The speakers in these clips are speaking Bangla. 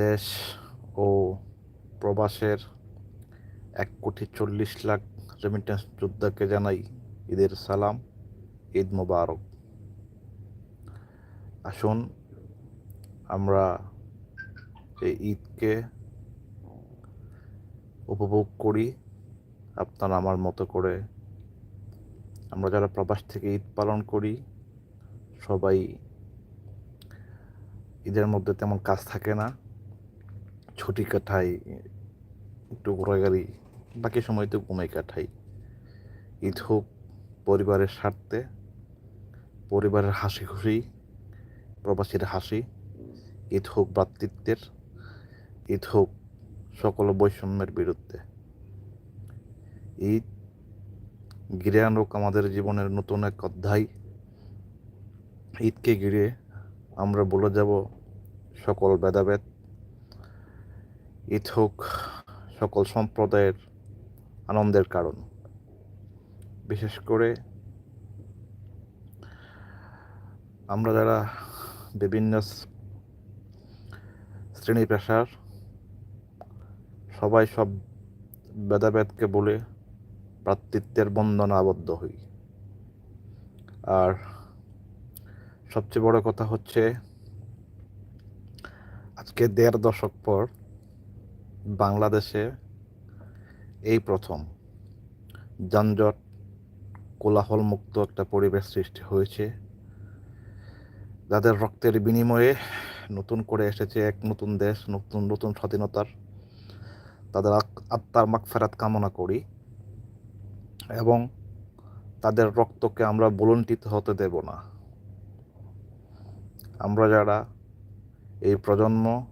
দেশ ও প্রবাসের এক কোটি চল্লিশ লাখ রেমিটেন্স যোদ্ধাকে জানাই ঈদের সালাম, ঈদ মোবারক। আসুন আমরা এই ঈদকে উপভোগ করি, আপনারা আমার মতো করে। আমরা যারা প্রবাস থেকে ঈদ পালন করি, সবাই ঈদের মধ্যে তেমন কাজ থাকে না। ছুটি কাটাই একটু ঘোরাঘুরি বাকি সময় তো ঘুমাই কাটাই। ঈদ হোক, পরিবারের স্বার্থে, পরিবারের হাসি খুশি প্রবাসীর হাসি, ঈদ হোক ভ্রাতৃত্বের, ঈদ হোক সকল বৈষম্যের বিরুদ্ধে। ঈদ ঘিরে আনুক আমাদের জীবনের নতুন এক অধ্যায়। ঈদকে ঘিরে আমরা বলে যাব সকল ভেদাভেদ ঈদ হোক সকল সম্প্রদায়ের আনন্দের কারণ। বিশেষ করে আমরা যারা বিভিন্ন শ্রেণি পেশার, সবাই সব ভেদাভেদকে বলে ভ্রাতৃত্বের বন্ধনে আবদ্ধ হই। আর সবচেয়ে বড় কথা হচ্ছে, আজকে দেড় দশক পর বাংলাদেশে এই প্রথম যানজট কোলাহল মুক্ত একটা পরিবেশ সৃষ্টি হয়েছে, যাদের রক্তের বিনিময়ে নতুন করে এসেছে এক নতুন দেশ, নতুন নতুন স্বাধীনতার। তাদের আত্মার মাগফেরাত কামনা করি এবং তাদের রক্তকে আমরা বলন্টিত হতে দেব না। আমরা যারা এই প্রজন্ম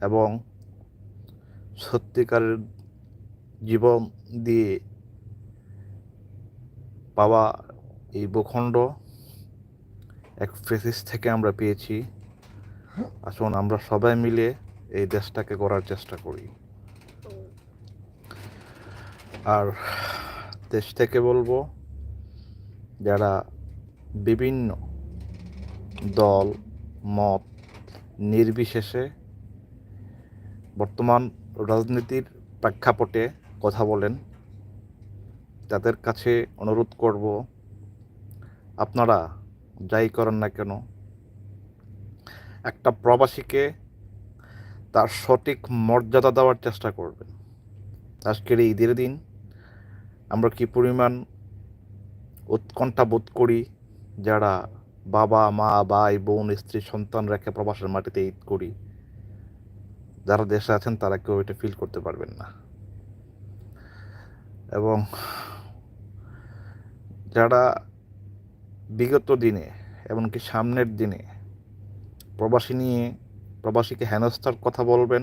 এবং সত্যিকারের জীবন দিয়ে পাওয়া এই ভূখণ্ড এক ফেসিস থেকে আমরা পেয়েছি। আসুন, আমরা সবাই মিলে এই দেশটাকে গড়ার চেষ্টা করি। আর দেশ থেকে বলব, যারা বিভিন্ন দল, মত নির্বিশেষে বর্তমান রাজনীতির প্রেক্ষাপটে কথা বলেন। তাদের কাছে অনুরোধ করব, আপনারা যাই করেন না কেন, একটা প্রবাসীকে তার সঠিক মর্যাদা দেওয়ার চেষ্টা করবেন। আজকের এই ঈদের দিন আমরা কি পরিমাণ উৎকণ্ঠা বোধ করি যারা বাবা, মা, ভাই, বোন, স্ত্রী সন্তান রেখে প্রবাসের মাটিতে ঈদ করি। যারা দেশে আছেন, তারা কেউ এটা ফিল করতে পারবেন না। এবং যারা বিগত দিনে এমনকি সামনের দিনে প্রবাসী নিয়ে, প্রবাসীকে হেনস্থার কথা বলবেন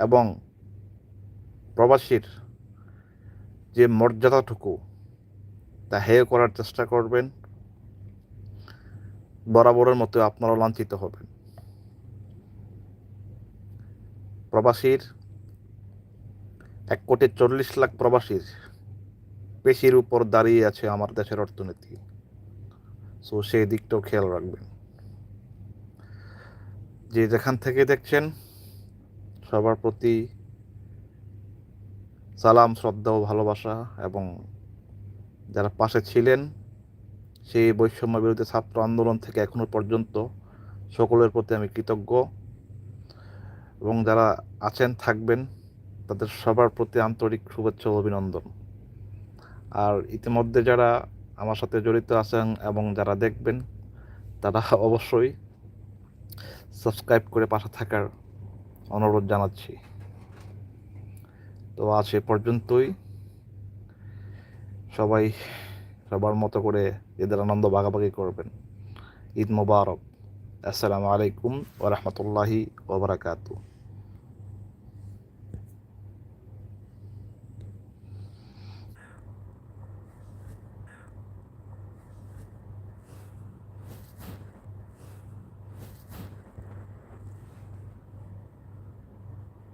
এবং প্রবাসীর যে মর্যাদাটুকু, তা হেয় করার চেষ্টা করবেন, বরাবরের মতো আপনারা লাঞ্ছিত হবেন। প্রবাসীর এক কোটি চল্লিশ লাখ প্রবাসীর পেশির উপর দাঁড়িয়ে আছে আমার দেশের অর্থনীতি। সো সেই দিকটাও খেয়াল রাখবেন। যে যেখান থেকে দেখছেন, সবার প্রতি সালাম, শ্রদ্ধা ও ভালোবাসা এবং যারা পাশে ছিলেন, সেই বৈষম্য বিরোধী ছাত্র আন্দোলন থেকে এখনও পর্যন্ত সকলের প্রতি আমি কৃতজ্ঞ। এবং যারা আছেন, থাকবেন, তাদের সবার প্রতি আন্তরিক শুভেচ্ছা অভিনন্দন। আর ইতিমধ্যে যারা আমার সাথে জড়িত আছেন এবং যারা দেখবেন, তারা অবশ্যই সাবস্ক্রাইব করে পাশে থাকার অনুরোধ জানাচ্ছি। তো আজ এ পর্যন্তই। সবাই সবার মতো করে ঈদের আনন্দ ভাগাভাগি করবেন। ঈদ মোবারক। আসসালামু আলাইকুম ওরহমতুল্লাহি ওবরাকাতু